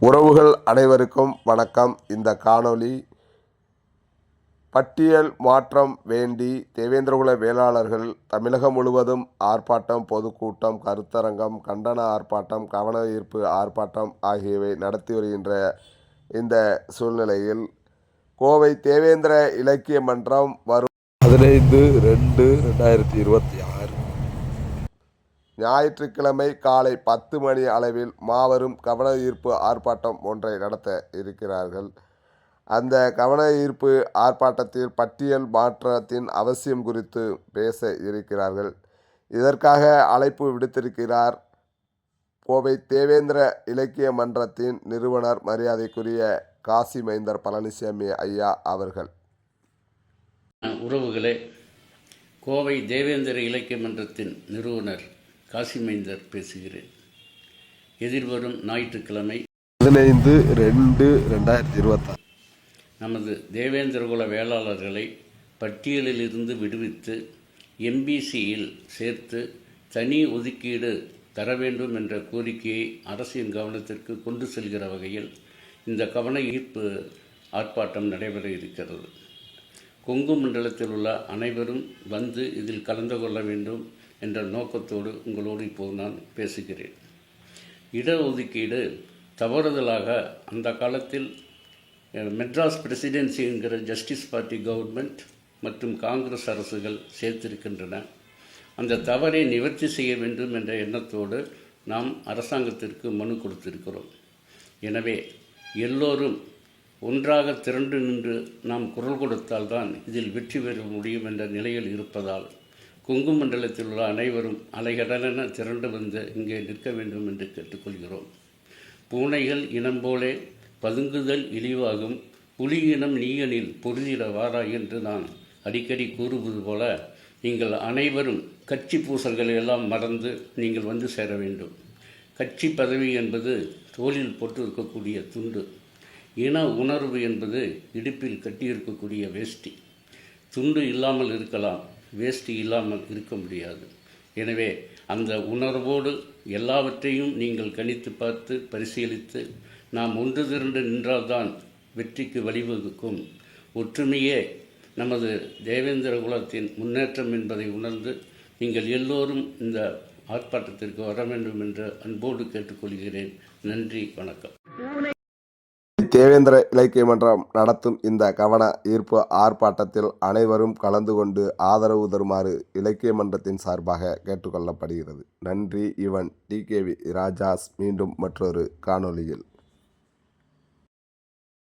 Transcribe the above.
உறவுகள் அனைவருக்கும் வணக்கம். இந்த காணொளி பட்டியல் மாற்றம் வேண்டி தேவேந்திரகுல வேளாளர்கள் தமிழகம் முழுவதும் ஆர்ப்பாட்டம் பொதுக்கூட்டம் கருத்தரங்கம் கண்டன ஆர்ப்பாட்டம் கவன ஈர்ப்பு ஆர்ப்பாட்டம் ஆகியவை நடத்தி வருகின்ற இந்த சூழ்நிலையில் கோவை தேவேந்திர இலக்கிய மன்றம் வரும் பதினைந்து ரெண்டு ரெண்டாயிரத்தி இருபத்தி ஞாயிற்றுக்கிழமை காலை பத்து மணி அளவில் மாபெரும் கவன ஈர்ப்பு ஆர்ப்பாட்டம் ஒன்றை நடத்த இருக்கிறார்கள். அந்த கவன ஈர்ப்பு ஆர்ப்பாட்டத்தில் பட்டியல் மாற்றத்தின் அவசியம் குறித்து பேச இருக்கிறார்கள். இதற்காக அழைப்பு விடுத்திருக்கிறார் கோவை தேவேந்திர இலக்கிய மன்றத்தின் நிறுவனர் மரியாதைக்குரிய காசி மைந்தர் பழனிசாமி ஐயா அவர்கள். உறவுகளே கோவை தேவேந்திர இலக்கிய மன்றத்தின் நிறுவனர் காசிமைந்தர் பேசுகிறேன். எதிர்வரும் ஞாயிற்றுக்கிழமை பதினைந்து ரெண்டு ரெண்டாயிரத்தி இருபத்தாறு. நமது தேவேந்திரகுல வேளாளர்களை பட்டியலிலிருந்து விடுவித்து எம்பிசியில் சேர்த்து தனி ஒதுக்கீடு தர வேண்டும் என்ற கோரிக்கையை அரசின் கவனத்திற்கு கொண்டு செல்கிற வகையில் இந்த கவன ஈர்ப்பு ஆர்ப்பாட்டம் நடைபெற இருக்கிறது. கொங்கு மண்டலத்தில் உள்ள அனைவரும் வந்து இதில் கலந்து கொள்ள வேண்டும். என்ற நோக்கத்தோடு உங்களோடு இப்போது நான் பேசுகிறேன். இடஒதுக்கீடு தவறுதலாக அந்த காலத்தில் மெட்ராஸ் பிரசிடென்சி என்கிற ஜஸ்டிஸ் பார்ட்டி கவர்மெண்ட் மற்றும் காங்கிரஸ் அரசுகள் சேர்த்திருக்கின்றன. அந்த தவறை நிவர்த்தி செய்ய வேண்டும் என்ற எண்ணத்தோடு நாம் அரசாங்கத்திற்கு மனு கொடுத்திருக்கிறோம். எனவே எல்லோரும் ஒன்றாக திரண்டு நின்று நாம் குரல் கொடுத்தால்தான் இதில் வெற்றி பெற முடியும் என்ற நிலையில் இருப்பதால் கொங்கு மண்டலத்தில் உள்ள அனைவரும் அலைகடலென திரண்டு வந்து இங்கே நிற்க வேண்டும் என்று கேட்டுக்கொள்கிறோம். பூனைகள் இனம் போலே பதுங்குதல் இழிவாகும். புலி இனம் நீயனில் பொருதிட வாரா என்று நான் அடிக்கடி கூறுவது போல நீங்கள் அனைவரும் கட்சி பூசல்களை எல்லாம் மறந்து நீங்கள் வந்து சேர வேண்டும். கட்சி பதவி என்பது தோளில் போட்டு இருக்கக்கூடிய துண்டு. இன உணர்வு என்பது இடுப்பில் கட்டியிருக்கக்கூடிய வேஷ்டி. துண்டு இல்லாமல் இருக்கலாம். வேஷ்டி இல்லாமல் இருக்க முடியாது. எனவே அந்த உணர்வோடு எல்லாவற்றையும் நீங்கள் கணித்து பார்த்து பரிசீலித்து நாம் ஒன்று திரண்டு நின்றால்தான் வெற்றிக்கு வழிவகுக்கும். ஒற்றுமையே நமது தேவேந்திர குலத்தின் முன்னேற்றம் என்பதை உணர்ந்து நீங்கள் எல்லோரும் இந்த ஆர்ப்பாட்டத்திற்கு வர வேண்டும் என்று அன்போடு கேட்டுக்கொள்கிறேன். நன்றி வணக்கம். தேவேந்திர இலக்கிய மன்றம் நடத்தும் இந்த கவன ஈர்ப்பு ஆர்ப்பாட்டத்தில் அனைவரும் கலந்து கொண்டு ஆதரவு தருமாறு இலக்கிய மன்றத்தின் சார்பாக கேட்டுக்கொள்ளப்படுகிறது. நன்றி இவன் டிகேவி ராஜாஸ் மீண்டும் மற்றொரு காணொளியில்